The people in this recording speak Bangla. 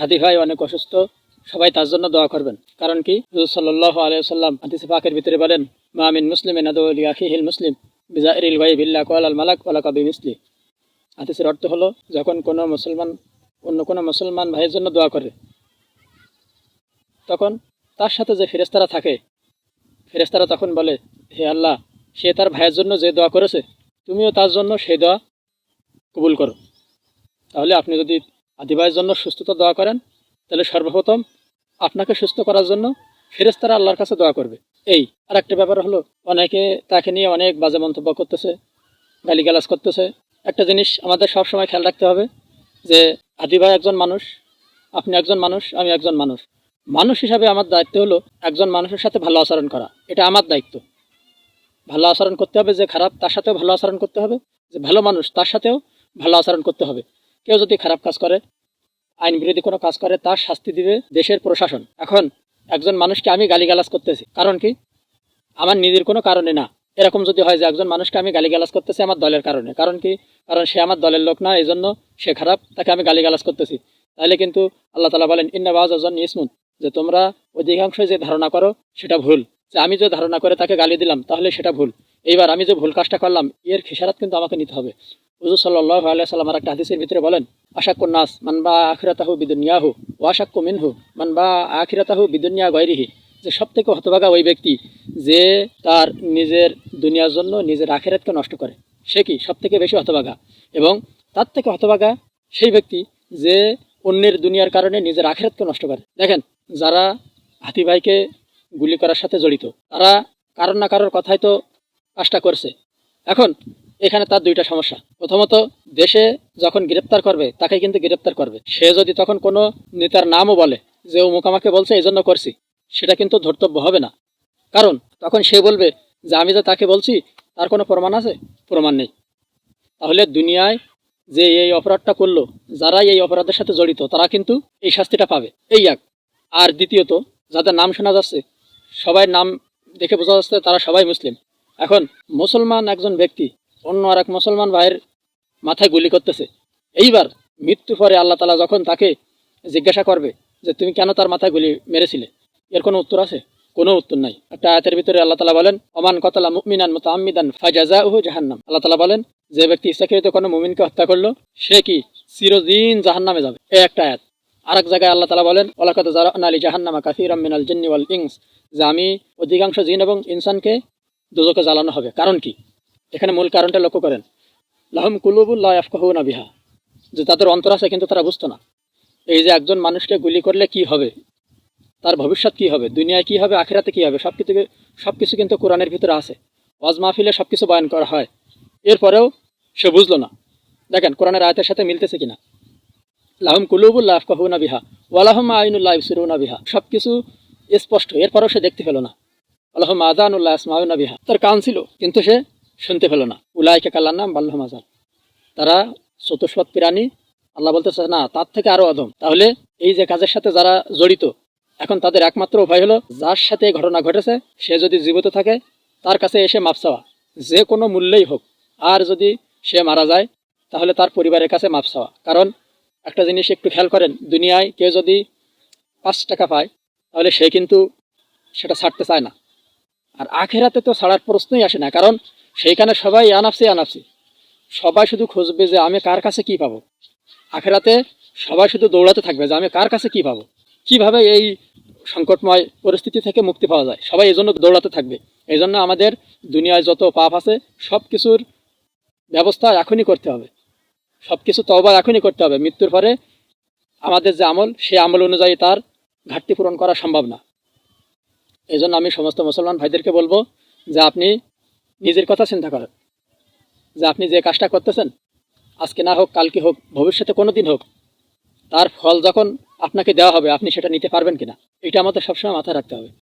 হাদি ভাই অনেক অসুস্থ, সবাই তার জন্য দোয়া করবেন। কারণ কি? হুজুর সাল্লাহ আলাইসাল্লাম হাদিসে পাকের ভিতরে বলেন মামিন মুসলিম হিল মুসলিম, বিজাইরিল ভাই বিল্লা কোয়াল মালাক ওয়ালা কবি মিসলি হাদিসের অর্থ হলো, যখন কোনো মুসলমান, অন্য কোনো মুসলমান ভাইয়ের জন্য দোয়া করে, তখন তার সাথে যে ফেরেস্তারা থাকে ফেরেস্তারা তখন বলে, হে আল্লাহ, সে তার ভাইয়ের জন্য যে দোয়া করেছে, তুমিও তার জন্য সেই দোয়া কবুল করো। তাহলে আপনি যদি আদি ভাইয়ের জন্য সুস্থতা দোয়া করেন। তাহলে সর্বপ্রথম আপনাকে সুস্থ করার জন্য ফেরেস্তারা আল্লাহর কাছে দোয়া করবে। এই আর একটা ব্যাপার হলো, অনেকে তাকে নিয়ে অনেক বাজে মন্তব্য করতেছে, গালিগালাজ করতেছে। একটা জিনিস আমাদের সব সময় খেয়াল রাখতে হবে যে আদি ভাই একজন মানুষ, আপনি একজন মানুষ, আমি একজন মানুষ। মানুষ হিসাবে আমার দায়িত্ব হলো একজন মানুষের সাথে ভালো আচরণ করা। এটা আমার দায়িত্ব। ভালো আচরণ করতে হবে যে খারাপ, তার সাথেও ভালো আচরণ করতে হবে। যে ভালো মানুষ, তার সাথেও ভালো আচরণ করতে হবে। কেউ যদি খারাপ কাজ করে আইন বিরোধী কোনো কাজ করে, তার শাস্তি দিবে দেশের প্রশাসন। এখন একজন মানুষকে আমি গালিগালাজ করতেছি। কারণ কি? আমার নিজের কোনো কারণে না। এরকম যদি হয় যে একজন মানুষকে আমি গালিগালাজ করতেছি আমার দলের কারণে। কারণ কি? কারণ সে আমার দলের লোক না এই জন্য সে খারাপ, তাকে আমি গালিগালাজ করতেছি। তাহলে কিন্তু আল্লাহ তালা বলেন ইন্নাবাজ আজন ইসমুন। যে তোমরা অধিকাংশ যে ধারণা করো, সেটা ভুল। যে আমি যে ধারণা করে তাকে গালি দিলাম, তাহলে সেটা ভুল। এইবার আমি যে ভুল কাজটা করলাম, এর খেসারাত কিন্তু আমাকে নিতে হবে। হুজুর সাল্লাহ আলিয়া সাল্লাম আর একটা হাদিসের ভিতরে বলেন, আশাক্কু নাস মান বা আখিরাতাহু বিদুনিয়াহু ও আশাক্কু মিনহু মান বা আখিরাতাহু বিদুনিয়া গৈরিহি যে সব থেকে হতভাগা ওই ব্যক্তি যে তার নিজের দুনিয়ার জন্য নিজের আখেরাতকে নষ্ট করে, সে কি সব থেকে বেশি হতভাগা? এবং তার থেকে হতভাগা সেই ব্যক্তি যে অন্যের দুনিয়ার কারণে নিজের আখেরাতকে নষ্ট করে। দেখেন, যারা হাতি ভাইকে গুলি করার সাথে জড়িত, তারা কারোর না কারোর কথাই তো কাজটা করছে। এখন এখানে তার দুইটা সমস্যা। প্রথমত, দেশে যখন গ্রেপ্তার করবে তাকে কিন্তু গ্রেপ্তার করবে। সে যদি তখন কোনো নেতার নামও বলে যে ও মোকামাকে বলছে এই জন্য করছি, সেটা কিন্তু ধর্তব্য হবে না। কারণ, তখন সে বলবে যে, আমি যে তাকে বলছি, তার কোনো প্রমাণ আছে? প্রমাণ নেই। তাহলে দুনিয়ায় যে এই অপরাধটা করল যারা এই অপরাধের সাথে জড়িত, তারা কিন্তু এই শাস্তিটা পাবে। এই এক। আর দ্বিতীয়ত, যাদের নাম শোনা যাচ্ছে, সবাই নাম দেখে বোঝা যাচ্ছে তারা সবাই মুসলিম। এখন, মুসলমান একজন ব্যক্তি অন্য আর এক মুসলমান ভাইয়ের মাথায় গুলি করতেছে। এইবার মৃত্যু পরে আল্লাহ তালা যখন তাকে জিজ্ঞাসা করবে যে, তুমি কেন তার মাথায় গুলি মেরেছিলে? এর কোনো উত্তর আছে? কোনো উত্তর নাই। একটা আয়াতের ভিতরে আল্লাহ তালা বলেন অমান কতলা মুমিনান মতো আমিদান ফাজাজা উহু জাহান্নাম। আল্লাহ তালা বলেন, যে ব্যক্তি ইচ্ছাকৃত কোনো মুমিনকে হত্যা করল, সে কি চিরদিন জাহান্নামে যাবে? এই একটা আয়াত। আর এক জায়গায় আল্লাহ তালা বলেন ওলাকাত আলী জাহান্নামা কাফির মিনাল জিন্নি ওয়াল ইংস যে আমি অধিকাংশ জিন এবং ইনসানকে দুজকে জ্বালানো হবে। কারণ কি? এখানে মূল কারণটা লক্ষ্য করেন। লাহম কুলুবুল্লাহ আফকাহুনা বিহা। যে তাদের অন্তর আছে কিন্তু তারা বুঝতো না। এই যে একজন মানুষকে গুলি করলে কি হবে? তার ভবিষ্যৎ কি হবে? দুনিয়ায় কি হবে? আখেরাতে কি হবে? সব কিছু সব কিছু কিন্তু কোরআনের ভিতরে আছে। ওয়াজ মাহফিলে সব কিছু বয়ান করা হয়। এরপরেও সে বুঝলো না। দেখেন, কোরআনের আয়তের সাথে মিলতেছে কিনা? লাহম কুলুবুল্লাহ আফকাহুনা বিহা। ওয়ালাহম আইনুল্লাহ ইসরুনা বিহা। সব কিছু স্পষ্ট। এরপরেও সে দেখতে পেল না। আল্লাহম আজানুল্লাহ আসমাউনা বিহা। তার কান ছিল, কিন্তু সে শুনতে পেল না। উলাইকে কাল্লার নাম বাল্লাহ আজান তারা চতুষ্পদ প্রাণী। আল্লাহ বলতেছে, না, তার থেকে আরও অধম। তাহলে এই যে কাজের সাথে যারা জড়িত, এখন তাদের একমাত্র উপায় হলো, যার সাথে এই ঘটনা ঘটেছে, সে যদি জীবিত থাকে, তার কাছে এসে মাপ চাওয়া। যে কোনো মূল্যেই হোক। আর যদি সে মারা যায়, তাহলে তার পরিবারের কাছে মাপ চাওয়া। কারণ একটা জিনিস একটু খেয়াল করেন, দুনিয়ায় কেউ যদি পাঁচ টাকা পায়, তাহলে সে কিন্তু সেটা ছাড়তে চায় না। আর আখেরাতে তো ছাড়ার প্রশ্নই আসে না। কারণ সেইখানে সবাই আনাপসি আনাপসি সবাই শুধু খুঁজবে যে আমি কার কাছে কি পাবো। আখেরাতে সবাই শুধু দৌড়াতে থাকবে যে আমি কার কাছে কি পাবো। কীভাবে এই সংকটময় পরিস্থিতি থেকে মুক্তি পাওয়া যায়? সবাই এই জন্য দৌড়াতে থাকবে। এই জন্য আমাদের দুনিয়ায় যত পাপ আছে সব কিছুর ব্যবস্থা এখনই করতে হবে। সব কিছু তবা এখনই করতে হবে। মৃত্যুর পরে আমাদের যে আমল, সেই আমল অনুযায়ী তার ঘাটতি পূরণ করা সম্ভব না। এই আমি সমস্ত মুসলমান ভাইদেরকে বলব যে আপনি নিজের কথা চিন্তা করেন যে আপনি যে কাজটা করতেছেন, আজকে না হোক, কালকে হোক, ভবিষ্যতে কোনো দিন হোক, তার ফল যখন আপনাকে দেওয়া হবে, আপনি সেটা নিতে পারবেন কিনা, এটা আমাদের সবসময় মাথায় রাখতে হবে।